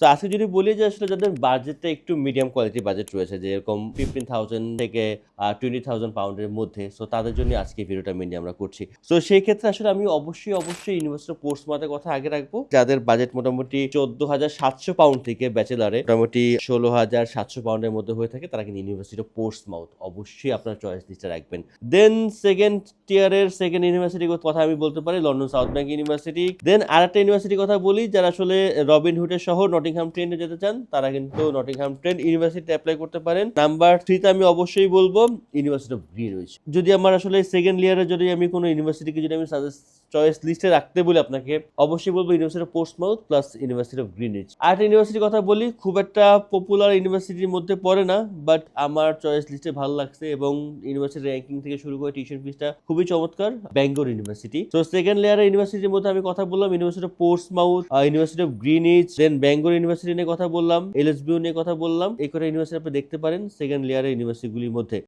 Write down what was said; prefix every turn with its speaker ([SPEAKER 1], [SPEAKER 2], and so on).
[SPEAKER 1] তো আজকে যদি বলি যে আসলে যাদের বাজেটটা একটু মিডিয়াম কোয়ালিটি বাজেট রয়েছে, যে এরকম ফিফটিন থাউজেন্ড থেকে টোয়েন্টি থাউজেন্ড পাউন্ডের মধ্যে সো তাদের জন্য আজকে ভিডিওটা মেনলি আমরা করছি। সো সেই ক্ষেত্রে আসলে আমি অবশ্যই অবশ্যই ইউনিভার্সিটি কোর্স মাতের কথা আগে রাখব। যাদের বাজেট মোটামুটি চোদ্দ হাজার সাতশো পাউন্ড থেকে ব্যাচেলারে মোটামুটি ষোলো হাজার সাতশো পাউন্ডের মধ্যে হয়ে থাকে, তারা কিন্তু ইউনিভার্সিটি পোর্টস মাউথ অবশ্যই আপনার চয়েস লিস্টে রাখবেন। দেন সেকেন্ড টিয়ারের সেকেন্ড ইউনিভার্সিটির কথা আমি বলতে পারি London South Bank University then আর একটা ইউনিভার্সিটির কথা বলি, যারা আসলে রবিন হুডের শহর নটিংহাম ট্রেনে যেতে চান, তারা কিন্তু নটিংহাম ট্রেন ইউনিভার্সিটি অ্যাপ্লাই করতে পারেন। নাম্বার থ্রিতে আমি অবশ্যই বলব ইউনিভার্সিটি অফ গ্রিনউইচ যদি আমার আসলে সেকেন্ড ইয়ারে যদি আমি কোনো ইউনিভার্সিটিকে যদি আমি সাজেস্ট চয়েস লিস্টে রাখতে বলি আপনাকে অবশ্যই বলব University of Portsmouth plus University of Greenwich আর একটা ইউনিভার্সিটির কথা বলি, খুব একটা পপুলার ইউনিভার্সিটির মধ্যে পড়ে না বাট আমার চয়েস লিস্টে ভালো লাগছে এবং ইউনিভার্সিটি র্যাঙ্কিং থেকে শুরু করে টিউশন ফিসটা খুবই চমৎকার ব্যাঙ্গোর ইউনিভার্সিটি তো সেকেন্ড লেয়ারের ইউনিভার্সিটির মধ্যে আমি কথা বললাম University of Portsmouth University of Greenwich then Bangor University নিয়ে কথা বললাম এলএসবিও নিয়ে কথা বললাম এই করে ইউনিভার্সিটি আপনি দেখতে পারেন সেকেন্ড লেয়ারের ইউনিভার্সিটিগুলির মধ্যে।